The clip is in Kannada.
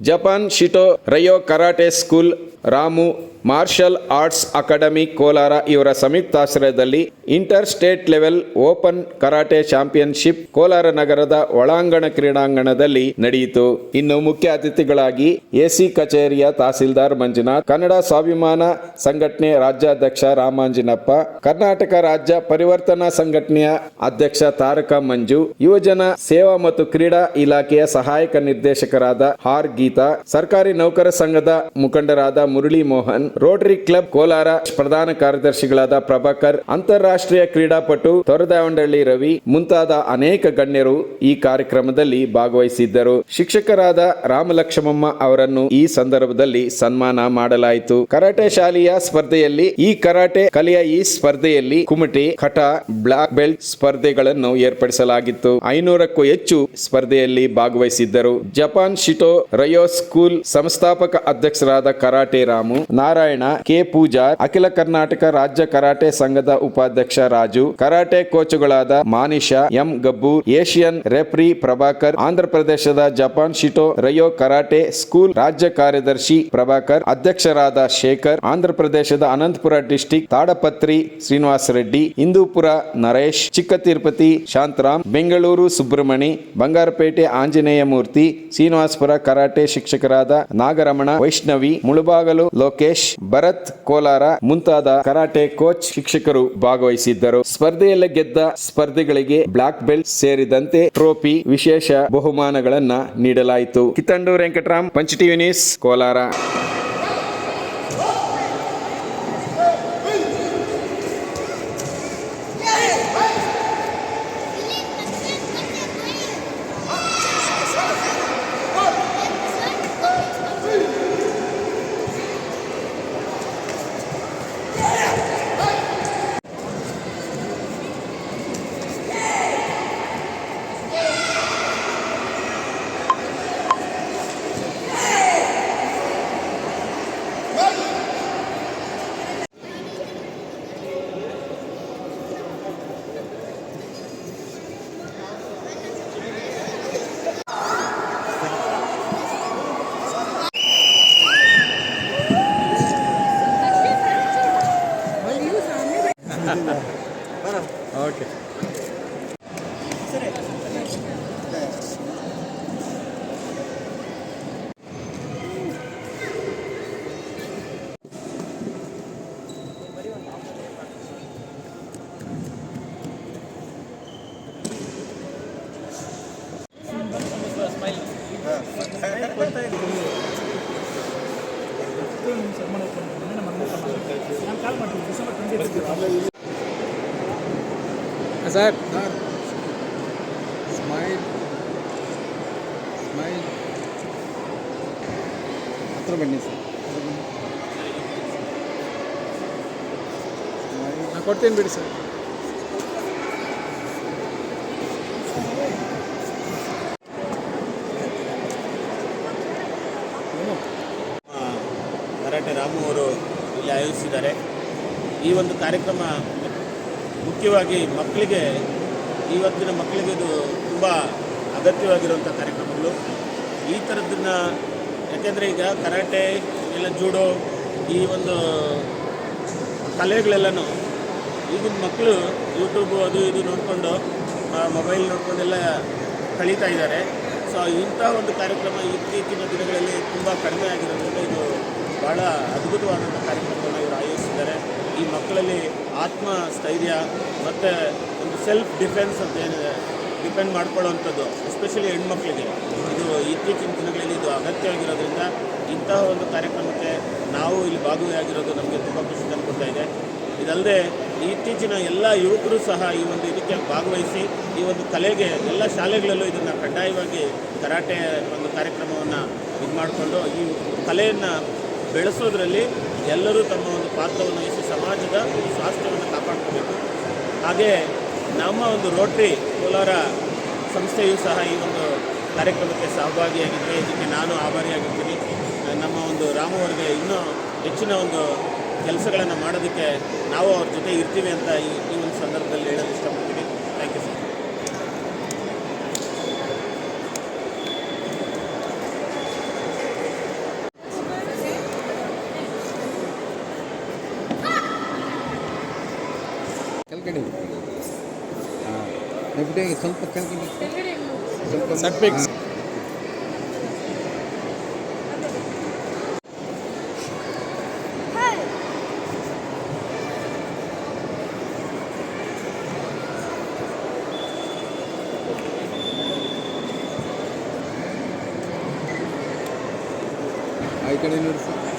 Japan Shito Ryu karate school Ramu, martial arts academy, Kolar ಇವರ ಸಂಯುಕ್ತಾಶ್ರಯದಲ್ಲಿ inter state level open karate championship Kolar ನಗರದ ಒಳಾಂಗಣ ಕ್ರೀಡಾಂಗಣದಲ್ಲಿ ನಡೆಯಿತು. ಇನ್ನು ಮುಖ್ಯ ಅತಿಥಿಗಳಾಗಿ ಎಸಿ ಕಚೇರಿಯ ತಹಸೀಲ್ದಾರ್ ಮಂಜುನಾಥ್, ಕನ್ನಡ ಸ್ವಾಭಿಮಾನ ಸಂಘಟನೆ ರಾಜ್ಯಾಧ್ಯಕ್ಷ ರಾಮಾಂಜಿನಪ್ಪ, ಕರ್ನಾಟಕ ರಾಜ್ಯ ಪರಿವರ್ತನಾ ಸಂಘಟನೆಯ ಅಧ್ಯಕ್ಷ ತಾರಕ ಮಂಜು, ಯುವಜನ ಸೇವಾ ಮತ್ತು ಕ್ರೀಡಾ ಇಲಾಖೆಯ ಸಹಾಯಕ ನಿರ್ದೇಶಕರಾದ ಆರ್ ಗೀತಾ, ಸರ್ಕಾರಿ ನೌಕರ ಸಂಘದ ಮುಖಂಡರಾದ ಮುರಳಿ ಮೋಹನ್ ರೋಟರಿ ಕ್ಲಬ್ ಕೋಲಾರ ಪ್ರಧಾನ ಕಾರ್ಯದರ್ಶಿಗಳಾದ ಪ್ರಭಾಕರ್, ಅಂತಾರಾಷ್ಟ್ರೀಯ ಕ್ರೀಡಾಪಟು ತೊರದಾವಂಡಳ್ಳಿ ರವಿ ಮುಂತಾದ ಅನೇಕ ಗಣ್ಯರು ಈ ಕಾರ್ಯಕ್ರಮದಲ್ಲಿ ಭಾಗವಹಿಸಿದ್ದರು. ಶಿಕ್ಷಕರಾದ ರಾಮಲಕ್ಷ್ಮಮ್ಮ ಅವರನ್ನು ಈ ಸಂದರ್ಭದಲ್ಲಿ ಸನ್ಮಾನ ಮಾಡಲಾಯಿತು. ಕರಾಟೆ ಶಾಲೆಯ ಸ್ಪರ್ಧೆಯಲ್ಲಿ, ಈ ಕರಾಟೆ ಕಲೆಯ ಈ ಸ್ಪರ್ಧೆಯಲ್ಲಿ ಕುಮಟಿ ಕಟ ಬ್ಲಾಕ್ ಬೆಲ್ಟ್ ಸ್ಪರ್ಧೆಗಳನ್ನು ಏರ್ಪಡಿಸಲಾಗಿತ್ತು. ಐನೂರಕ್ಕೂ ಹೆಚ್ಚು ಸ್ಪರ್ಧೆಯಲ್ಲಿ ಭಾಗವಹಿಸಿದ್ದರು. ಜಪಾನ್ ಶಿಟೋ ರಯೋ ಸ್ಕೂಲ್ ಸಂಸ್ಥಾಪಕ ಅಧ್ಯಕ್ಷರಾದ ಕರಾಟೆ ರಾಮು ನಾರಾಯಣ, ಕೆ. ಪೂಜಾರ್ ಅಖಿಲ ಕರ್ನಾಟಕ ರಾಜ್ಯ ಕರಾಟೆ ಸಂಘದ ಉಪಾಧ್ಯಕ್ಷ Raju, karate ಕೋಚುಗಳಾದ Manisha, M. Gabbu, Asian referee Prabhakar, Andhra ಪ್ರದೇಶದ Japan Shito Ryu karate school ರಾಜ್ಯ ಕಾರ್ಯದರ್ಶಿ ಪ್ರಭಾಕರ್, ಅಧ್ಯಕ್ಷರಾದ ಶೇಖರ್, ಆಂಧ್ರ ಪ್ರದೇಶದ ಅನಂತಪುರ ಡಿಸ್ಟಿಕ್ ತಾಡಪತ್ರಿ ಶ್ರೀನಿವಾಸ ರೆಡ್ಡಿ ಹಿಂದೂಪುರ ನರೇಶ್ ಚಿಕ್ಕ ತಿರುಪತಿ ಶಾಂತರಾಮ್, ಬೆಂಗಳೂರು ಸುಬ್ರಹ್ಮಣಿ, ಬಂಗಾರಪೇಟೆ ಆಂಜನೇಯ ಮೂರ್ತಿ ಶ್ರೀನಿವಾಸಪುರ ಕರಾಟೆ ಶಿಕ್ಷಕರಾದ ನಾಗರಮಣ, ವೈಷ್ಣವಿ ಲೋಕೇಶ್, ಭರತ್, ಕೋಲಾರ ಮುಂತಾದ ಕರಾಟೆ ಕೋಚ್ ಶಿಕ್ಷಕರು ಭಾಗವಹಿಸಿದ್ದರು. ಸ್ಪರ್ಧೆಯಲ್ಲಿ ಗೆದ್ದ ಸ್ಪರ್ಧಿಗಳಿಗೆ ಬ್ಲಾಕ್ ಬೆಲ್ಟ್ ಸೇರಿದಂತೆ ಟ್ರೋಫಿ ವಿಶೇಷ ಬಹುಮಾನಗಳನ್ನ ನೀಡಲಾಯಿತು. ಕಿತ್ತಂಡು ವೆಂಕಟರಾಮ್, ಪಂಚ ಟಿವಿ ನ್ಯೂಸ್, ಕೋಲಾರ. ಕಾಲ್ ಮಾಡ್ತೀವಿ December twenty sir smile smile ಹತ್ರ ಬನ್ನಿ ಸರ್. ನಾನು ಕೊಡ್ತೀನಿ ಬಿಡಿ ಸರ್. ಕರಾಟೆ ರಾಮು ಅವರು ಇಲ್ಲಿ ಆಯೋಜಿಸಿದ್ದಾರೆ. ಈ ಒಂದು ಕಾರ್ಯಕ್ರಮ ಮುಖ್ಯವಾಗಿ ಮಕ್ಕಳಿಗೆ ಇವತ್ತಿನ ಮಕ್ಕಳಿಗೆ ಇದು ತುಂಬ ಅಗತ್ಯವಾಗಿರುವಂಥ ಕಾರ್ಯಕ್ರಮಗಳು. ಈ ಥರದ್ದನ್ನ ಯಾಕೆಂದರೆ ಈಗ ಕರಾಟೆ, ಇಲ್ಲ ಜೂಡೋ, ಈ ಒಂದು ಕಲೆಗಳೆಲ್ಲನೂ ಈಗಿನ ಮಕ್ಕಳು ಯೂಟ್ಯೂಬು ಅದು ಇದು ನೋಡಿಕೊಂಡು ಮೊಬೈಲ್ ನೋಡ್ಕೊಂಡೆಲ್ಲ ಕಳೀತಾ ಇದ್ದಾರೆ. ಸೊ ಇಂಥ ಒಂದು ಕಾರ್ಯಕ್ರಮ ಇತ್ತೀಚಿನ ದಿನಗಳಲ್ಲಿ ತುಂಬ ಕಡಿಮೆ ಆಗಿರೋದ್ರಿಂದ ಇದು ಭಾಳ ಅದ್ಭುತವಾದಂಥ ಕಾರ್ಯಕ್ರಮವನ್ನು ಇವರು ಆಯೋಜಿಸಿದ್ದಾರೆ. ಈ ಮಕ್ಕಳಲ್ಲಿ ಆತ್ಮ ಸ್ಥೈರ್ಯ ಮತ್ತು ಒಂದು ಸೆಲ್ಫ್ ಡಿಫೆನ್ಸ್ ಅಂತ ಏನಿದೆ ಡಿಪೆಂಡ್ ಮಾಡ್ಕೊಳ್ಳೋವಂಥದ್ದು ಎಸ್ಪೆಷಲಿ ಹೆಣ್ಮಕ್ಳಿಗೆ. ಇದು ಇತ್ತೀಚಿನ ದಿನಗಳಲ್ಲಿ ಇದು ಅಗತ್ಯವಾಗಿರೋದ್ರಿಂದ ಇಂತಹ ಒಂದು ಕಾರ್ಯಕ್ರಮಕ್ಕೆ ನಾವು ಇಲ್ಲಿ ಭಾಗವಹಿಯಾಗಿರೋದು ನಮಗೆ ತುಂಬ ಖುಷಿ ತಂದುಕೊಡ್ತಾ ಇದೆ. ಇದಲ್ಲದೆ ಇತ್ತೀಚಿನ ಎಲ್ಲ ಯುವಕರು ಸಹ ಈ ಒಂದು ಇದಕ್ಕೆ ಭಾಗವಹಿಸಿ ಈ ಒಂದು ಕಲೆಗೆ, ಎಲ್ಲ ಶಾಲೆಗಳಲ್ಲೂ ಇದನ್ನು ಕಡ್ಡಾಯವಾಗಿ ಕರಾಟೆ ಒಂದು ಕಾರ್ಯಕ್ರಮವನ್ನು ಇದು ಮಾಡಿಕೊಂಡು ಈ ಕಲೆಯನ್ನು ಬೆಳೆಸೋದ್ರಲ್ಲಿ ಎಲ್ಲರೂ ತಮ್ಮ ಒಂದು ಪಾತ್ರವನ್ನು ವಹಿಸಿ ಸಮಾಜದ ಸ್ವಾಸ್ಥ್ಯವನ್ನು ಕಾಪಾಡ್ಕೋಬೇಕು. ಹಾಗೆ ನಮ್ಮ ಒಂದು ರೋಟ್ರಿ ಕೋಲಾರ ಸಂಸ್ಥೆಯು ಸಹ ಈ ಒಂದು ಕಾರ್ಯಕ್ರಮಕ್ಕೆ ಸಹಭಾಗಿಯಾಗಿದ್ದರೆ. ಇದಕ್ಕೆ ನಾನು ಆಭಾರಿಯಾಗಿರ್ತೀನಿ. ನಮ್ಮ ಒಂದು ರಾಮು ಅವರಿಗೆ ಇನ್ನೂ ಹೆಚ್ಚಿನ ಒಂದು ಕೆಲಸಗಳನ್ನು ಮಾಡೋದಕ್ಕೆ ನಾವು ಅವ್ರ ಜೊತೆ ಇರ್ತೀವಿ ಅಂತ ಈ ಈ ಒಂದು ಸಂದರ್ಭದಲ್ಲಿ ಹೇಳಲು ಇಷ್ಟಪಡ್ತೀನಿ. ಥ್ಯಾಂಕ್ ಯು ಸರ್ ಕೆಳಗಡೆ ಹಾಂ ನೆಗಡಿ ಸ್ವಲ್ಪ ಕೆಳಗಡೆ ಸ್ವಲ್ಪ ಈ ಕಡೆ ನೋಡಿ ಸರ್